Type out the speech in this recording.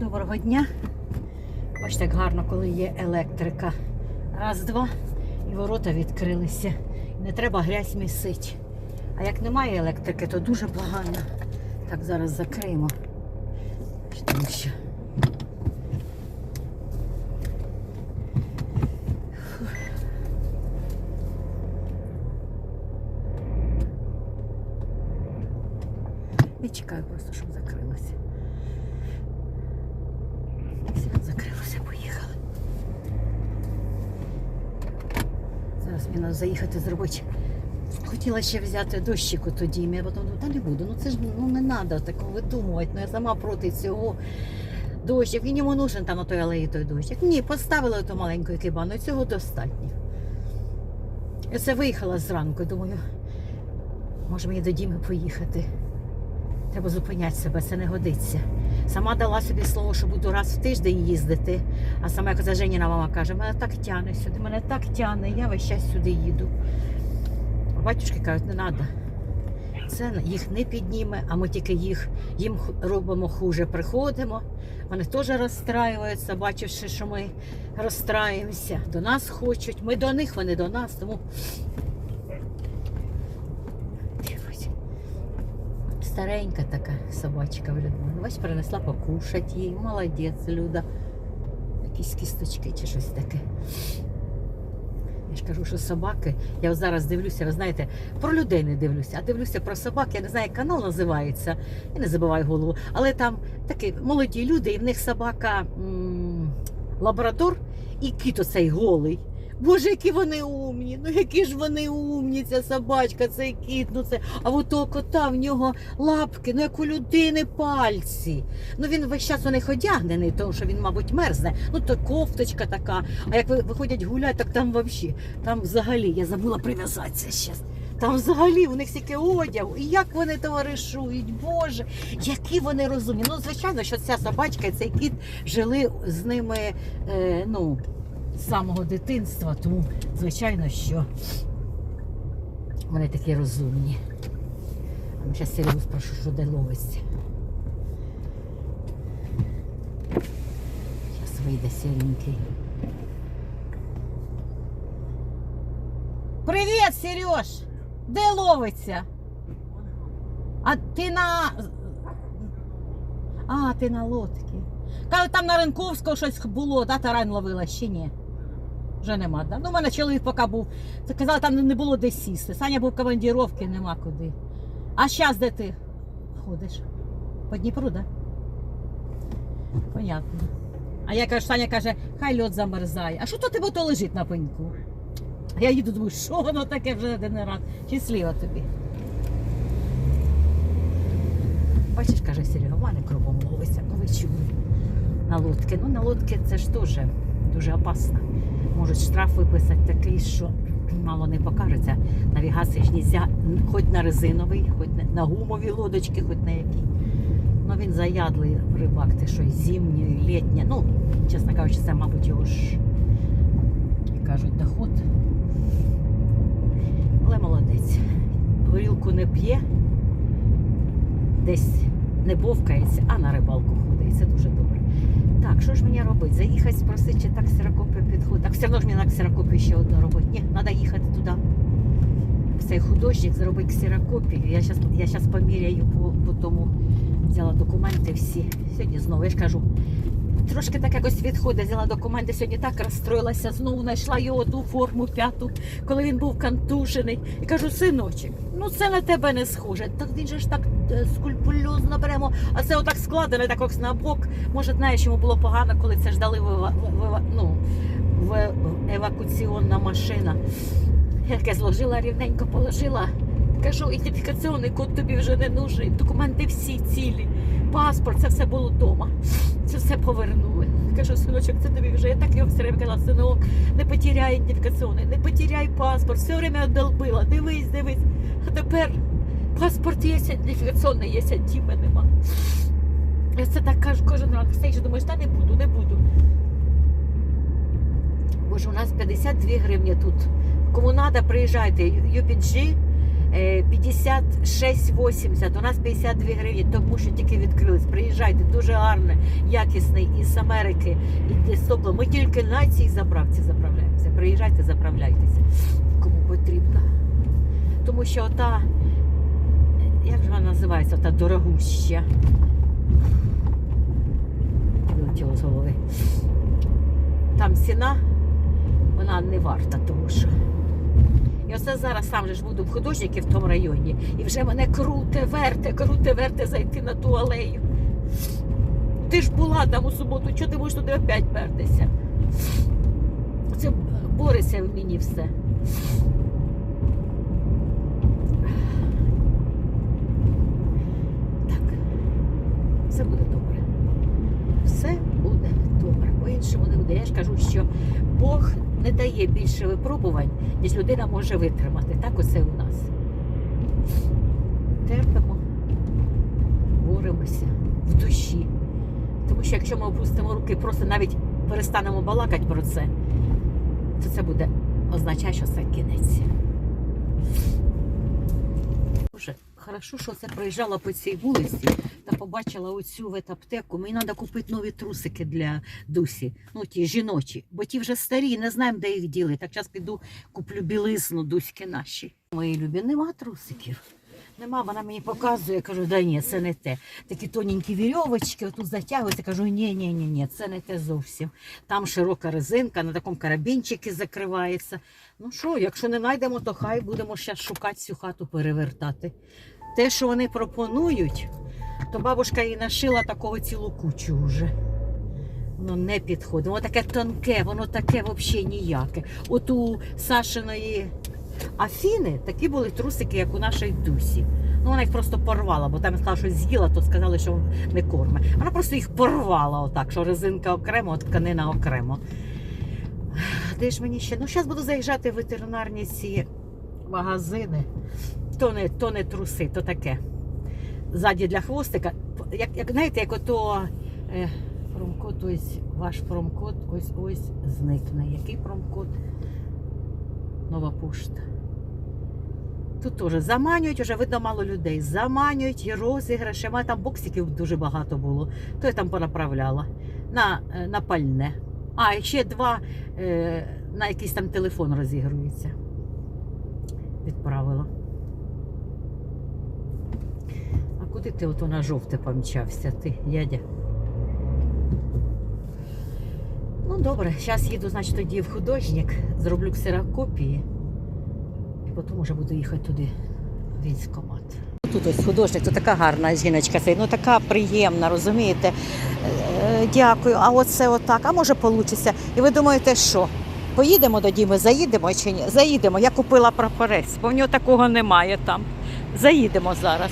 Доброго дня. Бачите, як гарно, коли є електрика. Раз, два, і ворота відкрилися. Не треба грязь місить. А як немає електрики, то дуже погано. Так, зараз закриємо. Тому що. Я чекаю просто, щоб закрилося. Мені треба заїхати зробити. Хотіла ще взяти дощику тоді, я потім думаю, не буду. Ну це ж ну, не треба такого видумувати. Ну я сама проти цього. Дощик, він йому нужен там на той алеї той дощик. Ні, поставили ту маленьку кибану, і цього достатньо. Я це виїхала зранку, думаю, може мені до Діми поїхати. Треба зупиняти себе, це не годиться. Сама дала собі слово, що буду раз в тиждень їздити. А сама, як Женіна мама каже, мене так тяне сюди, мене так тяне, я весь час сюди їду. А батюшки кажуть, не треба. Це їх не підніме, а ми тільки їх їм робимо хуже. Приходимо. Вони теж розстраюються, бачивши, що ми розстраємося. До нас хочуть. Ми до них, вони до нас. Тому Дивись. Старенька така собачка в Людмилі. Бач, принесла покушати їй. Молодець, Люда. Якісь кісточки чи щось таке. Я ж кажу, що собаки, я зараз дивлюся, ви знаєте, про людей не дивлюся, а дивлюся про собак. Я не знаю, як канал називається, я не забуваю голову. Але там такі молоді люди, і в них собака м- лабрадор і кіт оцей голий. Боже, які вони умні, ну які ж вони умні, ця собачка, цей кіт, ну це. А от того кота в нього лапки, ну як у людини пальці. Ну він весь час у них одягнений, тому що він, мабуть, мерзне. Ну то кофточка така. А як виходять гуляти, так там взагалі, там взагалі, я забула прив'язатися зараз. Там взагалі у них стільки одягу. І як вони товаришують, Боже, які вони розумні. Ну, звичайно, що ця собачка і цей кіт жили з ними, е, ну, з самого дитинства, тому, звичайно, що вони такі розумні. А зараз Серегу спрошу, що де ловиться. Зараз вийде сіренький. Привіт, Сереж! Де ловиться? А ти на. А, ти на лодці. Кажуть, там на Ринковського щось було, да, тарань ловила, ще ні. Вже нема, да? Ну, в мене чоловік поки був. Це казали, там не було де сісти. Саня був в командіровці, нема куди. А зараз де ти ходиш? По Дніпру, да? Понятно. А я кажу, Саня каже, хай льот замерзає. А що то тебе то лежить на пеньку? А я їду, думаю, що воно таке вже один раз. Щасливо тобі. Бачиш, каже Серега, в мене кругом ловиться, ви чули. На лодки. Ну, на лодки це ж теж дуже опасно. Можуть штраф виписати такий, що мало не покажеться. Навігації ж нельзя, хоч на резиновий, хоч на- гумові лодочки, хоч на які. Ну він заядлий рибак, ти що і зимнє, літнє. Ну, чесно кажучи, це, мабуть, його ж, як кажуть, доход. Але молодець. Горілку не п'є, десь не бовкається, а на рибалку ходить. Це дуже добре. Так, що ж мені робити? Заїхати, спросити, чи так сирокопи підходить. Так все одно ж мені на ксерокопію ще одну робити. Ні, треба їхати туди. Цей художник зробить ксерокопію. Я зараз я поміряю по, по тому. Взяла документи всі. Сьогодні знову, я ж кажу, трошки так якось відходить, взяла документи. Сьогодні так розстроїлася, знову знайшла його ту форму п'яту, коли він був контужений. І кажу, синочок, ну це на тебе не схоже. Так він же ж так е, скульпульозно беремо, а це отак складене, так ось на бок. Може, знаєш, йому було погано, коли це ж дали в, ева- в, ну, в евакуаційна машина. Я таке зложила рівненько, положила. Кажу, ідентифікаційний код тобі вже не нужний. Документи всі цілі. Паспорт, це все було вдома. Це все повернули. Кажу, синочок, це тобі вже. Я так його все время казала, синок, не потеряй ідентифікаційний, не потеряй паспорт. Все время долбила. Дивись, дивись. А тепер паспорт є, ідентифікаційний є, а Діми нема. Я це так кажу кожен. Все, що думаєш, та не буду, не буду. Боже, у нас 52 гривні тут. Кому треба, приїжджайте. UPG 56,80, у нас 52 гривні, тому що тільки відкрились. Приїжджайте, дуже гарне, якісний із Америки, і з. Ми тільки на цій заправці заправляємося. Приїжджайте, заправляйтеся, кому потрібно. Тому що ота, як же вона називається, ота дорогуща. Вилетіло з голови. Там ціна, вона не варта того, що. І оце зараз сам же ж буду в художників в тому районі. І вже мене круте, верте, круте, верте зайти на ту алею. Ти ж була там у суботу, чого ти можеш туди опять пертися? Це бореться в мені все. Так, все буде добре. Все буде добре. По-іншому не буде. Я ж кажу, що Бог дає більше випробувань, ніж людина може витримати. Так оце у нас. Терпимо, боремося в душі. Тому що якщо ми опустимо руки, просто навіть перестанемо балакати про це, то це буде означати, що це кінець. Хорошо, що це проїжджала по цій вулиці та побачила оцю в аптеку. Мені треба купити нові трусики для Дусі. Ну, ті жіночі, бо ті вже старі, не знаємо, де їх діли. Так зараз піду куплю білизну Дуськи наші. Мої любі, нема трусиків. Нема, вона мені показує, я кажу, да ні, це не те. Такі тоненькі вірьовочки, отут затягуються, кажу, ні, ні, ні, ні, це не те зовсім. Там широка резинка, на такому карабінчикі закривається. Ну що, якщо не знайдемо, то хай будемо зараз шукати всю хату перевертати. Те, що вони пропонують, то бабушка їй нашила такого цілу кучу вже. Воно не підходить. Воно таке тонке, воно таке взагалі ніяке. От у Сашиної Афіни такі були трусики, як у нашій Дусі. Ну, вона їх просто порвала, бо там сказала, що з'їла, то сказали, що не корме. Вона просто їх порвала отак, що резинка окремо, а тканина окремо. Де ж мені ще? Ну, зараз буду заїжджати в ветеринарні ці магазини. То не, то не труси, то таке. Ззаді для хвостика. Як, як знаєте, як ото е, промкод, ось ваш промкод ось ось зникне. Який промкод? Нова пошта. Тут теж заманюють, вже видно мало людей. Заманюють розіграші. Мене там боксиків дуже багато було. То я там понаправляла на, е, на пальне. А, і ще два е, на якийсь там телефон розігрується. Відправила. А куди ти ото на жовте помчався, ти, дядя? Ну добре, зараз їду, значить, тоді в художник, зроблю ксерокопії. І потім вже буду їхати туди в військкомат. Тут ось художник, то така гарна жіночка, ну така приємна, розумієте? Е, Дякую. А оце отак. А може вийде. І ви думаєте, що? Поїдемо до Діми, заїдемо чи ні? Заїдемо. Я купила прапорець, бо в нього такого немає там. Заїдемо зараз.